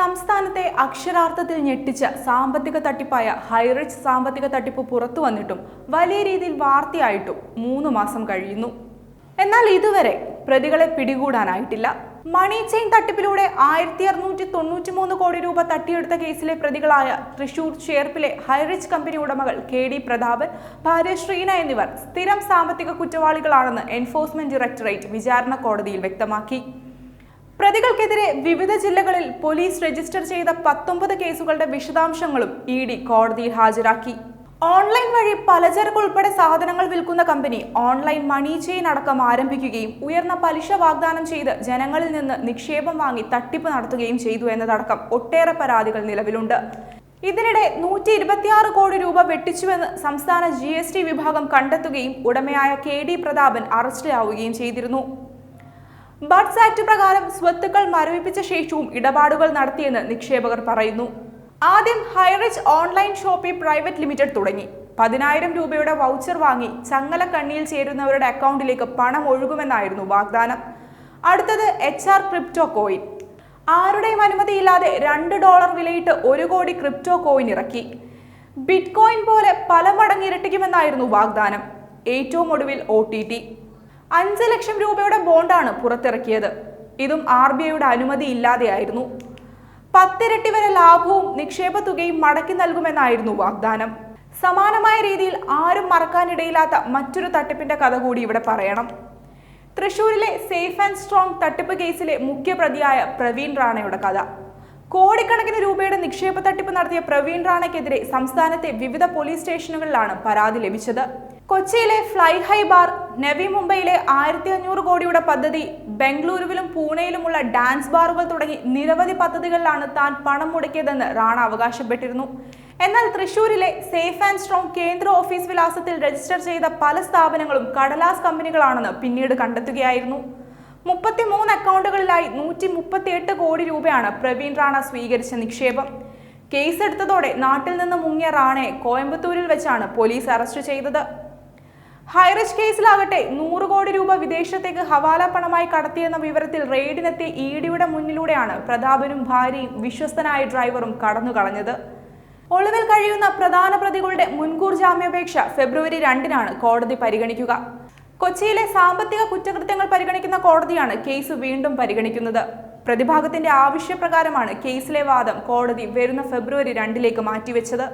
സംസ്ഥാനത്തെ അക്ഷരാർത്ഥത്തിൽ ഞെട്ടിച്ച സാമ്പത്തിക തട്ടിപ്പായ ഹൈറിച്ച് സാമ്പത്തിക തട്ടിപ്പ് പുറത്തു വന്നിട്ടും വലിയ രീതിയിൽ വാർത്തയായിട്ടും മൂന്ന് മാസം കഴിയുന്നു. എന്നാൽ ഇതുവരെ പ്രതികളെ പിടികൂടാനായിട്ടില്ല. മണി ചെയിൻ തട്ടിപ്പിലൂടെ ആയിരത്തി അറുന്നൂറ്റി തൊണ്ണൂറ്റി മൂന്ന് കോടി രൂപ തട്ടിയെടുത്ത കേസിലെ പ്രതികളായ തൃശൂർ ചേർപ്പിലെ ഹൈറിച്ച് കമ്പനി ഉടമകൾ കെ ഡി പ്രതാപൻ ഭാര്യ ശ്രീന എന്നിവർ സ്ഥിരം സാമ്പത്തിക കുറ്റവാളികളാണെന്ന് എൻഫോഴ്സ്മെന്റ് ഡയറക്ടറേറ്റ് വിചാരണ കോടതിയിൽ വ്യക്തമാക്കി. പ്രതികൾക്കെതിരെ വിവിധ ജില്ലകളിൽ പോലീസ് രജിസ്റ്റർ ചെയ്ത പത്തൊമ്പത് കേസുകളുടെ വിശദാംശങ്ങളും ഇ ഡി കോടതിയിൽ ഹാജരാക്കി. ഓൺലൈൻ വഴി പലചരക്ക് ഉൾപ്പെടെ സാധനങ്ങൾ വിൽക്കുന്ന കമ്പനി ഓൺലൈൻ മണി ചെയിൻ അടക്കം ആരംഭിക്കുകയും ഉയർന്ന പലിശ വാഗ്ദാനം ചെയ്ത് ജനങ്ങളിൽ നിന്ന് നിക്ഷേപം വാങ്ങി തട്ടിപ്പ് നടത്തുകയും ചെയ്തു എന്നതടക്കം ഒട്ടേറെ പരാതികൾ നിലവിലുണ്ട്. ഇതിനിടെ നൂറ്റി ഇരുപത്തിയാറ് കോടി രൂപ വെട്ടിച്ചുവെന്ന് സംസ്ഥാന ജി വിഭാഗം കണ്ടെത്തുകയും ഉടമയായ കെ ഡി പ്രതാപൻ അറസ്റ്റിലാവുകയും ചെയ്തിരുന്നു. ബഡ്സ് ആക്ട് പ്രകാരം സ്വത്തുക്കൾ മരവിപ്പിച്ച ശേഷവും ഇടപാടുകൾ നടത്തിയെന്ന് നിക്ഷേപകർ പറയുന്നു. ആദ്യം Highrich online shopping private limited തുടങ്ങി. പതിനായിരം രൂപയുടെ വൗച്ചർ വാങ്ങി ചങ്ങല കണ്ണിയിൽ ചേരുന്നവരുടെ അക്കൗണ്ടിലേക്ക് പണം ഒഴുകുമെന്നായിരുന്നു വാഗ്ദാനം. അടുത്തത് എച്ച് ആർ ക്രിപ്റ്റോ കോയിൻ. ആരുടെയും അനുമതിയില്ലാതെ രണ്ട് ഡോളർ വിലയിട്ട് ഒരു കോടി ക്രിപ്റ്റോ കോയിൻ ഇറക്കി. ബിറ്റ് കോയിൻ പോലെ പല മടങ്ങ് ഇരട്ടിക്കുമെന്നായിരുന്നു വാഗ്ദാനം. ഏറ്റവും ഒടുവിൽ ഒ ടി ടി. അഞ്ച് ലക്ഷം രൂപയുടെ ബോണ്ടാണ് പുറത്തിറക്കിയത്. ഇതും ആർ ബി ഐയുടെ അനുമതി ഇല്ലാതെയായിരുന്നു. പത്തിരട്ടി വരെ ലാഭവും നിക്ഷേപ തുകയും മടക്കി നൽകുമെന്നായിരുന്നു വാഗ്ദാനം. സമാനമായ രീതിയിൽ ആരും മറക്കാനിടയില്ലാത്ത മറ്റൊരു തട്ടിപ്പിന്റെ കഥ കൂടി ഇവിടെ പറയണം. തൃശൂരിലെ സേഫ് ആൻഡ് സ്ട്രോങ് തട്ടിപ്പ് കേസിലെ മുഖ്യപ്രതിയായ പ്രവീൺ റാണയുടെ കഥ. കോടിക്കണക്കിന് രൂപയുടെ നിക്ഷേപ തട്ടിപ്പ് നടത്തിയ പ്രവീൺ റാണയ്ക്കെതിരെ സംസ്ഥാനത്തെ വിവിധ പോലീസ് സ്റ്റേഷനുകളിലാണ് പരാതി ലഭിച്ചത്. കൊച്ചിയിലെ ഫ്ലൈ ഹൈ ബാർ നവി മുംബൈയിലെ ആയിരത്തി അഞ്ഞൂറ് കോടിയുടെ പദ്ധതി ബംഗളൂരുവിലും പൂനെയിലുമുള്ള ഡാൻസ് ബാറുകൾ തുടങ്ങി നിരവധി പദ്ധതികളിലാണ് താൻ പണം മുടക്കിയതെന്ന് റാണ അവകാശപ്പെട്ടിരുന്നു. എന്നാൽ തൃശൂരിലെ സേഫ് ആൻഡ് സ്ട്രോങ് കേന്ദ്ര ഓഫീസ് വിലാസത്തിൽ രജിസ്റ്റർ ചെയ്ത പല സ്ഥാപനങ്ങളും കടലാസ് കമ്പനികളാണെന്ന് പിന്നീട് കണ്ടെത്തുകയായിരുന്നു. മുപ്പത്തിമൂന്ന് അക്കൗണ്ടുകളിലായി നൂറ്റി മുപ്പത്തിയെട്ട് കോടി രൂപയാണ് പ്രവീൺ റാണ സ്വീകരിച്ച നിക്ഷേപം. കേസെടുത്തതോടെ നാട്ടിൽ നിന്ന് മുങ്ങിയ റാണയെ കോയമ്പത്തൂരിൽ വെച്ചാണ് പോലീസ് അറസ്റ്റ് ചെയ്തത്. ഹൈറിച്ച് കേസിലാകട്ടെ നൂറ് കോടി രൂപ വിദേശത്തേക്ക് ഹവാല പണമായി കടത്തിയെന്ന വിവരത്തിൽ റെയ്ഡിനെത്തിയ ഇ ഡിയുടെ മുന്നിലൂടെയാണ് പ്രതാപനും ഭാര്യയും വിശ്വസ്തനായ ഡ്രൈവറും കടന്നു കളഞ്ഞത് ഒളിവിൽ കഴിയുന്ന പ്രധാന പ്രതികളുടെ മുൻകൂർ ജാമ്യാപേക്ഷ ഫെബ്രുവരി രണ്ടിനാണ് കോടതി പരിഗണിക്കുക. കൊച്ചിയിലെ സാമ്പത്തിക കുറ്റകൃത്യങ്ങൾ പരിഗണിക്കുന്ന കോടതിയാണ് കേസ് വീണ്ടും പരിഗണിക്കുന്നത്. പ്രതിഭാഗത്തിന്റെ ആവശ്യപ്രകാരമാണ് കേസിലെ വാദം കോടതി വരുന്ന ഫെബ്രുവരി രണ്ടിലേക്ക് മാറ്റിവെച്ചത്.